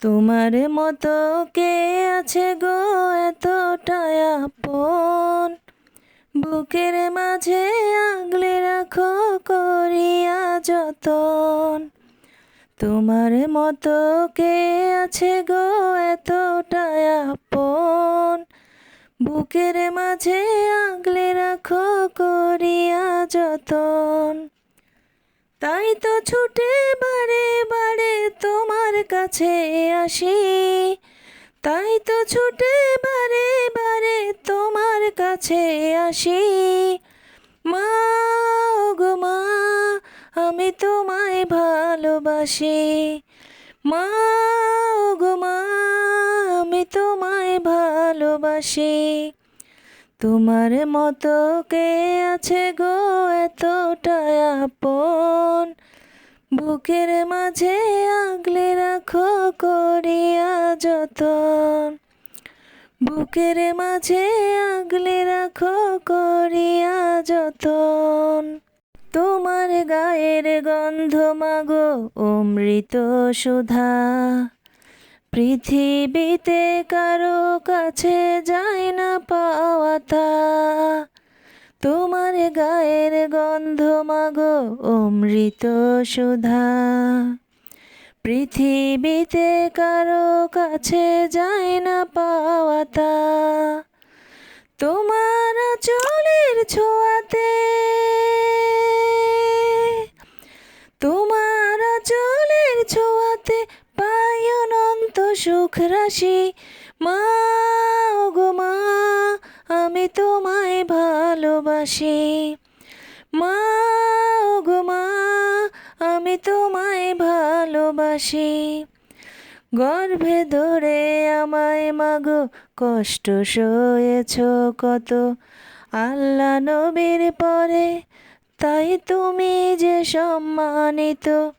তোমার মতো কে আছে গো এতটাই আপন? বুকের মাঝে আগলে রাখো করিয়া যতন। তোমার মতো কে আছে গো এতটাই আপন? বুকের মাঝে আগলে রাখো করিয়া যতন। তাই তো ছুটে বারে বারে তোমার কাছে আসি। তাই তো ছুটে বারে বারে তোমার কাছে আসি। মা ভালোবাসি। মা গো মা, আমি তোমায় ভালোবাসি। তোমার মতো কে আছে গো এতটাই আপন? বুকের মাঝে আগলে রাখো করিয়া যতন। বুকের মাঝে আগলে রাখো করিয়া যতন। তোমার গায়ের গন্ধ মাগো, অমৃত সুধা। পৃথিবীতে কারও কাছে যায় না পাওয়া তা তোমার গায়ের গন্ধ মাগো, অমৃত সুধা। পৃথিবীতে কারও কাছে যায় না পাওয়া তা তোমার চলের ছোঁয়াতে সুখ রাশি। মা গো মা, আমি তোমায় ভালোবাসি। মা গো মা, আমি তোমায় ভালোবাসি। গর্ভে ধরে আমায় মাগো, কষ্ট সয়েছ কত? আল্লাহ নবীর পরে, তাই তুমি যে সম্মানিত।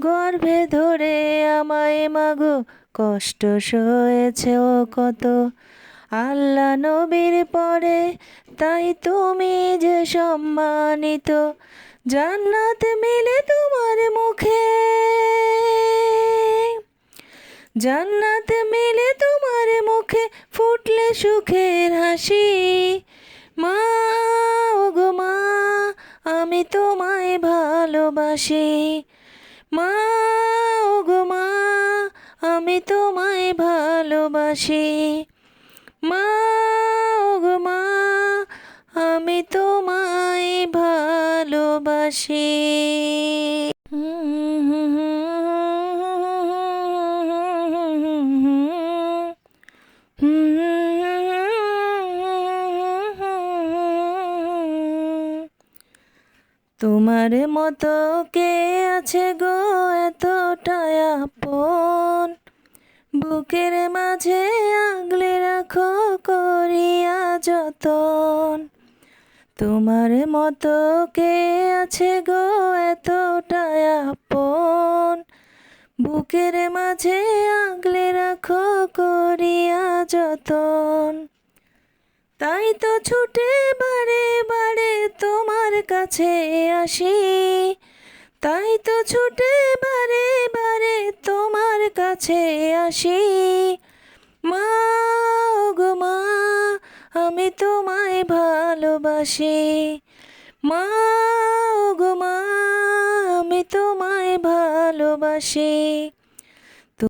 গর্ভে ধরে আমায় মাগো কষ্ট সয়েছ কত। আল্লাহ নবীর পরে তাই তুমি যে সম্মানিত, জান্নাত মিলে তোমার মুখে। জান্নাত মিলে তোমার মুখে ফুটলে সুখের হাসি। মা ও গো মা, আমি তোমায় ভালোবাসি। মা ও গো মা আমি তোমায় ভালোবাসি। মা ও গো মা, আমি তোমায় ভালোবাসি। তোমার মতো কে আছে গো এতটাই আপন? বুকের মাঝে আগলে রাখো করিয়া যতন। তোমার মতো কে আছে গো এতটাই আপন? বুকের মাঝে আগলে রাখো করিয়া যতন। তাই তো ছুটে বারে বারে তোমার কাছে আসি। তাই তো ছুটে বারে বারে কাছে আসি। মা গো মা আমি তোমায় ভালোবাসি। মা গো মা আমি তোমায় ভালোবাসি।